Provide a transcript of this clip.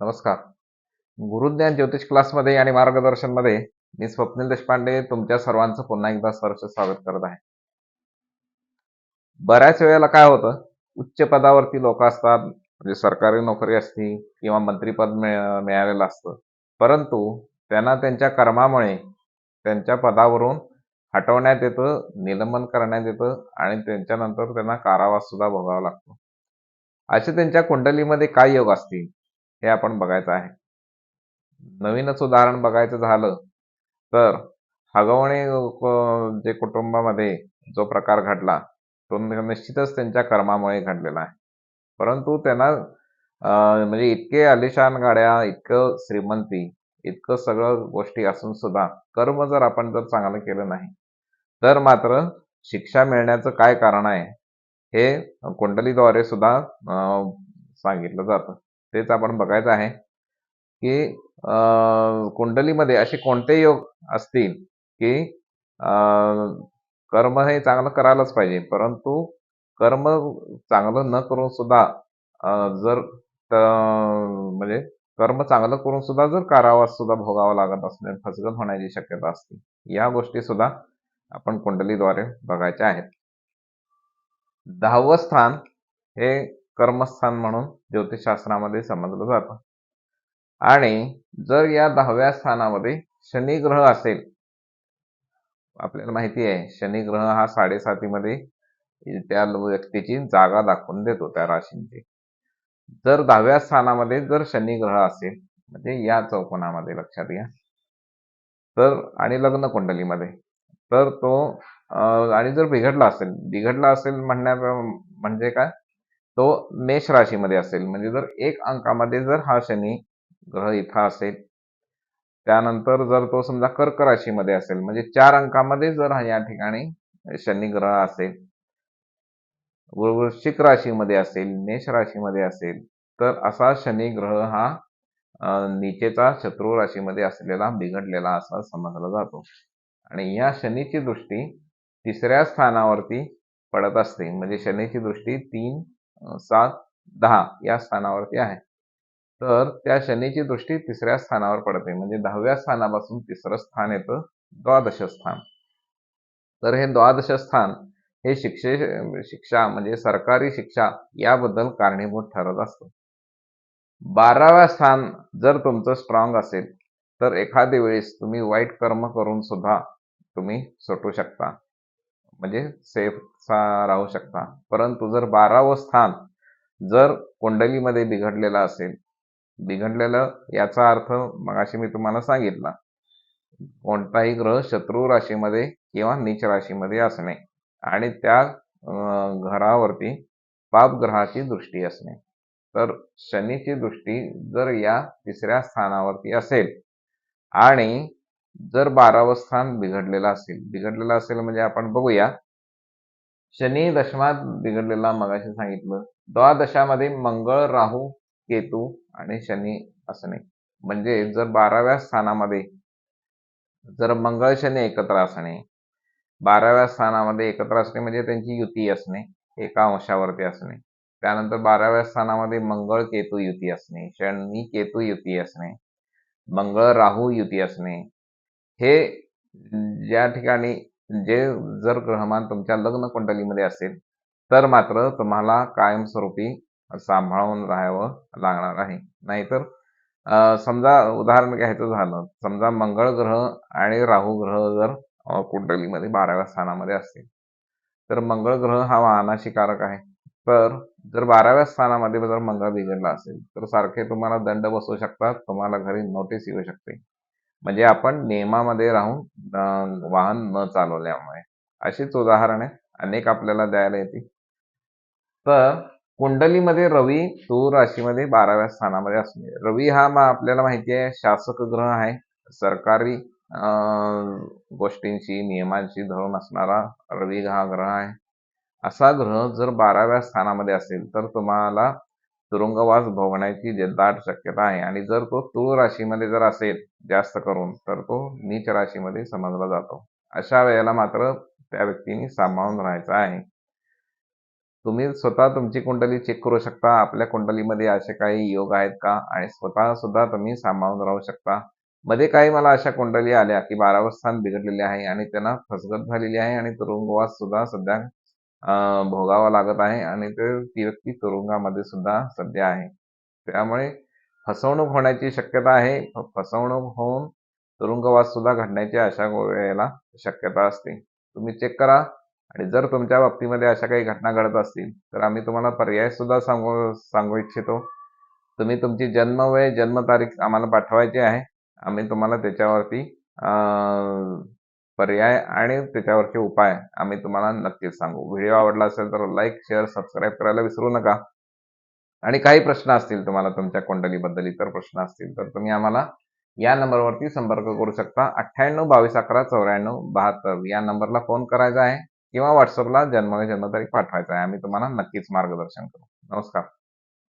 नमस्कार. गुरुज्ञान ज्योतिष क्लासमध्ये आणि मार्गदर्शनमध्ये मी स्वप्नील देशपांडे तुमच्या सर्वांचं पुन्हा एकदा सहर्ष स्वागत करत आहे. बऱ्याच वेळेला काय होतं उच्च पदावरती लोक असतात म्हणजे सरकारी नोकरी असती किंवा मंत्रीपद मिळालेलं असतं. परंतु त्यांना त्यांच्या कर्मामुळे त्यांच्या पदावरून हटवण्यात येतं निलंबन करण्यात येतं आणि त्यांच्यानंतर त्यांना कारावास सुद्धा भोगावा लागतो. असे त्यांच्या कुंडलीमध्ये काय योग असतील? हे आपण बघायचं आहे. नवीनच उदाहरण बघायचं झालं तर हगवणे जे कुटुंबामध्ये जो प्रकार घडला तो निश्चितच त्यांच्या कर्मामुळे घडलेला आहे. परंतु त्यांना म्हणजे इतके आलिशान गाड्या इतकं श्रीमंती इतकं सगळं गोष्टी असून सुद्धा कर्म जर आपण जर चांगलं केलं नाही तर मात्र शिक्षा मिळण्याचं काय कारण आहे हे कुंडलीद्वारे सुद्धा सांगितलं जातं. तेच आपण बघायचं आहे की अं, कुंडलीमध्ये असे कोणते योग असतील की अं, कर्म हे चांगलं करायलाच पाहिजे. परंतु कर्म चांगलं न करून सुद्धा जर म्हणजे कर्म चांगलं करून सुद्धा जर कारावास सुद्धा भोगावा लागत असणे फसगत होण्याची शक्यता असते या गोष्टी सुद्धा आपण कुंडलीद्वारे बघायच्या आहेत. दहावं स्थान हे कर्मस्थान म्हणून ज्योतिषशास्त्रामध्ये समजलं जातं. आणि जर या दहाव्या स्थानामध्ये शनी ग्रह असेल आपल्याला माहिती आहे शनी ग्रह हा साडेसातीमध्ये त्या व्यक्तीची जागा दाखवून देतो त्या राशींची. जर दहाव्या स्थानामध्ये जर शनी ग्रह असेल म्हणजे या चौकोनामध्ये लक्षात घ्या. तर आणि लग्न कुंडलीमध्ये तर तो आणि जर बिघडला असेल बिघडला असेल म्हणण्या म्हणजे काय? तो मेष राशीमध्ये असेल. म्हणजे जर एक अंकामध्ये जर हा शनी ग्रह इथं असेल त्यानंतर जर तो समजा कर्क राशीमध्ये असेल म्हणजे चार अंकामध्ये जर हा या ठिकाणी शनी ग्रह असेल व- वृश्चिक राशीमध्ये असेल मेष राशीमध्ये असेल तर असा शनी ग्रह हा नीचेचा शत्रू राशीमध्ये असलेला बिघडलेला असा समजला जातो. आणि या शनीची दृष्टी तिसऱ्या स्थानावरती पडत असते. म्हणजे शनीची दृष्टी तीन सात दहा या स्थानावरती आहे. तर त्या शनीची दृष्टी तिसऱ्या स्थानावर पडते. म्हणजे दहाव्या स्थानापासून तिसरं स्थान येतं द्वादश स्थान. तर हे द्वादश स्थान हे शिक्षे शिक्षा म्हणजे सरकारी शिक्षा याबद्दल कारणीभूत ठरत असतं. बाराव्या स्थान जर तुमचं स्ट्रॉंग असेल तर एखाद्या वेळेस तुम्ही वाईट कर्म करून सुद्धा तुम्ही सुटू शकता. म्हणजे सेफ राहू शकता. परंतु जर बारावं स्थान जर कुंडलीमध्ये बिघडलेलं असेल बिघडलेलं याचा अर्थ मगाशी मी तुम्हाला सांगितला कोणताही ग्रह शत्रू राशीमध्ये किंवा नीच राशीमध्ये असणे आणि त्या घरावरती पापग्रहाची दृष्टी असणे. तर शनीची दृष्टी जर या तिसऱ्या स्थानावरती असेल आणि जर बारावं स्थान बिघडलेलं असेल बिघडलेलं असेल म्हणजे आपण बघूया शनी दशमात बिघडलेला मगाशी सांगितलं. द्वादशामध्ये मंगळ राहू केतू आणि शनी असणे. म्हणजे जर बाराव्या स्थानामध्ये जर मंगळ शनी एकत्र असणे बाराव्या स्थानामध्ये एकत्र असणे म्हणजे त्यांची युती असणे एका अंशावरती असणे. त्यानंतर बाराव्या स्थानामध्ये मंगळ केतू युती असणे शनी केतू युती असणे मंगळ राहू युती असणे. हे ज्या ठिकाणी जे जर ग्रहमान तुमच्या लग्न कुंडलीमध्ये असेल तर मात्र तुम्हाला कायमस्वरूपी सांभाळून राहावं लागणार आहे. नाहीतर समजा उदाहरण घ्यायचं झालं समजा मंगळ ग्रह आणि राहू ग्रह जर कुंडलीमध्ये बाराव्या स्थानामध्ये असतील तर मंगळ ग्रह हा वाहनाशी कारक आहे. तर जर बाराव्या स्थानामध्ये जर मंगळ बिघडला असेल तर सारखे तुम्हाला दंड बसू शकतात तुम्हाला घरी नोटीस येऊ शकते. म्हणजे आपण नियमामध्ये राहून वाहन न चालवल्यामुळे. अशीच उदाहरणे अनेक आपल्याला द्यायला येतील. तर कुंडलीमध्ये रवी तूर राशीमध्ये बाराव्या स्थानामध्ये असणे. रवी हा मग आपल्याला माहिती आहे शासक ग्रह आहे. सरकारी गोष्टींशी नियमांशी धरून असणारा रवी हा ग्रह आहे. असा ग्रह जर बाराव्या स्थानामध्ये असेल तर तुम्हाला तुरुंगवास भोगण्याची दाट शक्यता आहे. आणि जर तो तूळ राशीमध्ये जर असेल जास्त करून तर तो नीच राशीमध्ये समजला जातो. अशा वेळेला मात्र त्या व्यक्तीने सांभाळून राहायचं आहे. तुम्ही स्वतः तुमची कुंडली चेक करू शकता. आपल्या कुंडलीमध्ये असे काही योग आहेत का? आणि स्वतः सुद्धा तुम्ही सांभाळून राहू शकता. मध्ये काही मला अशा कुंडली आल्या की बारावं स्थान बिघडलेले आहे आणि त्यांना फसगत झालेली आहे आणि तुरुंगवास सुद्धा सध्या भोगावा लागत आहे आणि ते ती व्यक्ती तुरुंगामध्ये सुद्धा सध्या आहे. त्यामुळे फसवणूक होण्याची शक्यता आहे. फसवणूक होऊन तुरुंगवास सुद्धा घडण्याची अशा वेळेला शक्यता असते. तुम्ही चेक करा आणि जर तुमच्या बाबतीमध्ये अशा काही घटना घडत असतील तर आम्ही तुम्हाला पर्याय सुद्धा सांगू सांगू इच्छितो. तुम्ही तुमची जन्म वेळ जन्मतारीख आम्हाला पाठवायची आहे. आम्ही तुम्हाला त्याच्यावरती पर्याय आणि त्याच्यावरचे उपाय आम्ही तुम्हाला नक्कीच सांगू. व्हिडिओ आवडला असेल तर लाईक शेअर सबस्क्राईब करायला विसरू नका. आणि काही प्रश्न असतील तुम्हाला तुमच्या कुंडलीबद्दल इतर प्रश्न असतील तर तुम्ही आम्हाला या नंबरवरती संपर्क करू शकता. अठ्ठ्याण्णव बावीस अकरा चौऱ्याण्णव बहात्तर या नंबरला फोन करायचा आहे किंवा व्हॉट्सअपला जन्म जन्मतारीख पाठवायचा आहे. आम्ही तुम्हाला नक्कीच मार्गदर्शन करू. नमस्कार.